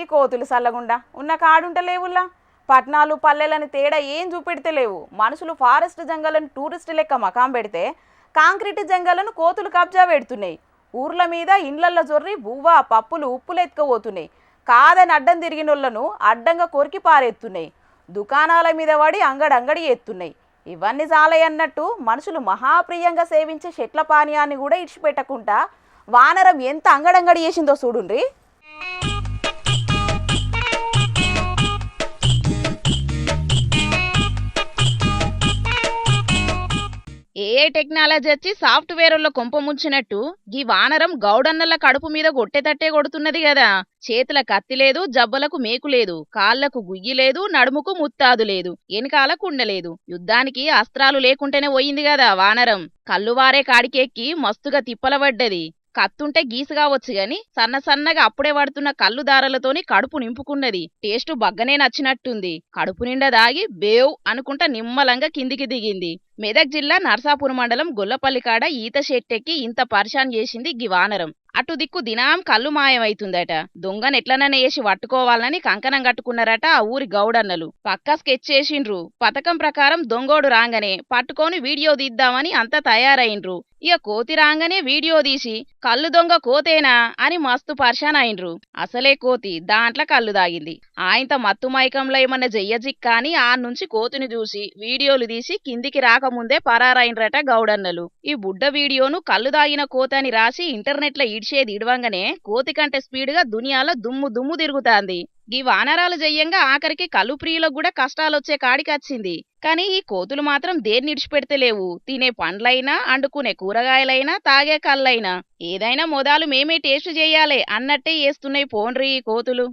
ఈ కోతులు సల్లగుండా. ఉన్న కాడుంటలేవుల్లా? పట్నాలు పల్లెలని తేడా ఏం చూపెడతలేవు? మనుషులు ఫారెస్ట్ జంగలను టూరిస్ట్ లెక్క మకాం పెడితే కాంక్రీట్ జంగలను కోతులు కబ్జా పెడుతున్నాయి. ఊర్ల మీద ఇండ్లల్లో జొర్రి బువ్వ పప్పులు ఉప్పులు ఎత్తుకుపోతున్నాయి కాదని అడ్డం తిరిగినోళ్ళను అడ్డంగా కొరికి పారెత్తున్నాయి. దుకాణాల మీద పడి అంగడంగడి ఎత్తున్నాయి. ఇవన్నీ చాలయన్నట్టు మనుషులు మహాప్రియంగా సేవించే చెట్ల పానీయాన్ని కూడా ఇడిచిపెట్టకుండా వానరం ఎంత అంగడంగడి చేసిందో చూడుండ్రి. ఏఐ టెక్నాలజీ వచ్చి సాఫ్ట్వేర్లో కొంపముంచినట్టు గీ వానరం గౌడన్నల కడుపు మీద గొట్టెతట్టే కొడుతున్నది కదా. చేతుల కత్తి లేదు జబ్బలకు మేకు లేదు కాళ్ళకు గుయ్యి లేదు నడుముకు ముత్తాదు లేదు వెనకాల కుండలేదు యుద్ధానికి అస్త్రాలు లేకుంటేనే పోయింది కదా వానరం. కళ్ళువారే కాడికెక్కి మస్తుగా తిప్పలబడ్డది కత్తుంటే గీసుగా వచ్చు గాని సన్న సన్నగా అప్పుడే పడుతున్న కళ్ళు దారలతోని కడుపు నింపుకున్నది. టేస్టు బగ్గనే నచ్చినట్టుంది. కడుపు నిండా దాగి బేవ్ అనుకుంటా నిమ్మలంగా కిందికి దిగింది. మెదక్ జిల్లా నర్సాపురం మండలం గొల్లపల్లి కాడ ఈత చెట్టెక్కి ఇంత పరిశాన్ చేసింది గి వానరం. అటు దిక్కు దినాం కళ్ళు మాయమైతుందట. దొంగను ఎట్లనన్నా వేసి పట్టుకోవాలని కంకణం కట్టుకున్నారట ఆ ఊరి గౌడన్నలు. పక్కా స్కెచ్ చేసిండ్రు. పథకం ప్రకారం దొంగోడు రాగానే పట్టుకొని వీడియో తీద్దామని అంతా తయారైండ్రు. ఇక కోతి రాగానే వీడియో తీసి కళ్ళు దొంగ కోతేనా అని మస్తు పర్షాన్ అయిండ్రు అసలే కోతి దాంట్లో కళ్ళు దాగింది. ఆయంత మత్తు మైకంలో ఏమన్నా జయ్యజిక్ కానీ ఆ నుంచి కోతిని చూసి వీడియోలు తీసి కిందికి ముందే పరారైండ్రట గౌడన్నలు. ఈ బుడ్డ వీడియోను కళ్ళు దాగిన కోత అని రాసి ఇంటర్నెట్లో ఇడిచేది ఈడ్చేది ఇడవంగానే కోతి కంటే స్పీడ్గా దునియాలో దుమ్ము దుమ్ము తిరుగుతాంది. ఈ వానరాలు జయ్యంగా ఆఖరికి కళ్ళు ప్రియులకు కూడా కష్టాలొచ్చే కాడికచ్చింది కానీ ఈ కోతులు మాత్రం దేన్ని ఇడిచిపెడతలేవు. తినే పండ్లైనా అండుకునే కూరగాయలైనా తాగే కళ్ళైనా. ఏదైనా మొదలు మేమే టేస్ట్ చేయాలి అన్నట్టే చేస్తున్నాయి పోండ్రి ఈ కోతులు.